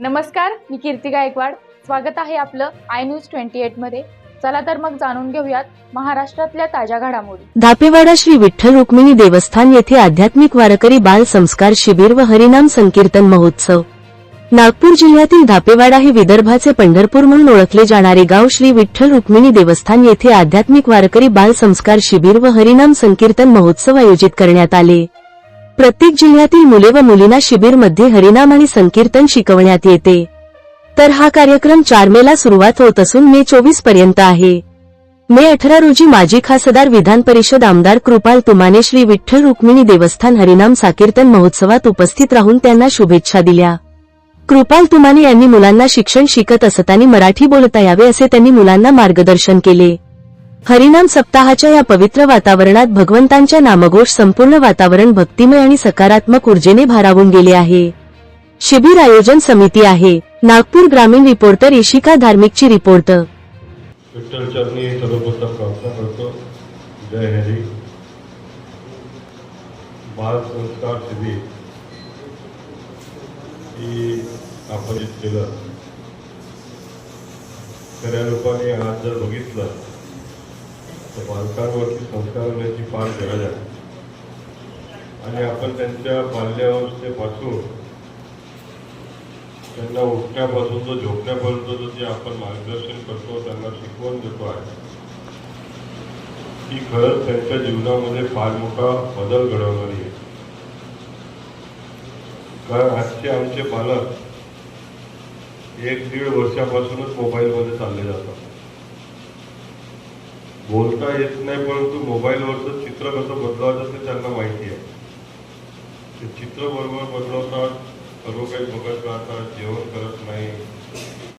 नमस्कार मी कीर्ती गायकवाड. स्वागत आहे आपलं आय न्यूज ट्वेंटी एटमध्ये. चला तर मग जाणून घेऊयात महाराष्ट्रातल्या ताज्या घडामोडी. धापेवाडा श्री विठ्ठल रुक्मिणी देवस्थान येथे आध्यात्मिक वारकरी बाल संस्कार शिबिर व हरिनाम संकीर्तन महोत्सव. नागपूर जिल्ह्यातील धापेवाडा हे विदर्भाचे पंढरपूर म्हणून ओळखले जाणारे गाव श्री विठ्ठल रुक्मिणी देवस्थान येथे आध्यात्मिक वारकरी बाल संस्कार शिबिर व हरिनाम संकीर्तन महोत्सव आयोजित करण्यात आले. प्रत्येक जिल्ह्यातील मुले व मुलींना शिबिरमध्ये हरिनाम आणि संकीर्तन शिकवण्यात येते. तर हा कार्यक्रम चार मेला सुरुवात होत असून मे चोवीसपर्यंत आहे. मे अठरा रोजी माजी खासदार विधान परिषद आमदार कृपाल तुमाने श्री विठ्ठल रुक्मिणी देवस्थान हरिनाम साकीर्तन महोत्सवात उपस्थित राहून त्यांना शुभेच्छा दिल्या. कृपाल तुमाने यांनी मुलांना शिक्षण शिकत असताना मराठी बोलता यावे असे त्यांनी मुलांना मार्गदर्शन केले. हरिनाम सप्ताहाच्या या पवित्र वातावरणात भगवंतांच्या नामघोष संपूर्ण वातावरण भक्तिमय आणि सकारात्मक ऊर्जेने भारावून गेले आहे. शिबिर आयोजन समिती आहे. नागपूर ग्रामीण रिपोर्टर इशिका धार्मिकची रिपोर्ट. आपण केलं. खऱ्या लोकांनी आज जर बघितलं तर बालकांवरती संस्कार होण्याची फार गरज आहे. आणि आपण त्यांच्या बाल्यावस्थेपासून त्यांना उठण्यापासून तो झोपण्यापर्यंत जो जे आपण मार्गदर्शन करतो त्यांना शिकवण देतो आहे ती खरंच त्यांच्या जीवनामध्ये फार मोठा बदल घडवणारी आहे. कारण आजचे आमचे पालक एक दीड वर्षापासूनच मोबाईलमध्ये चालले जातात. बोलता येत नाही परंतु मोबाईलवरचं चित्र कसं बदलावं ते त्यांना माहिती आहे. ते चित्र बरोबर बदलवतात सर्व काही बघत राहतात जेवण करत नाही.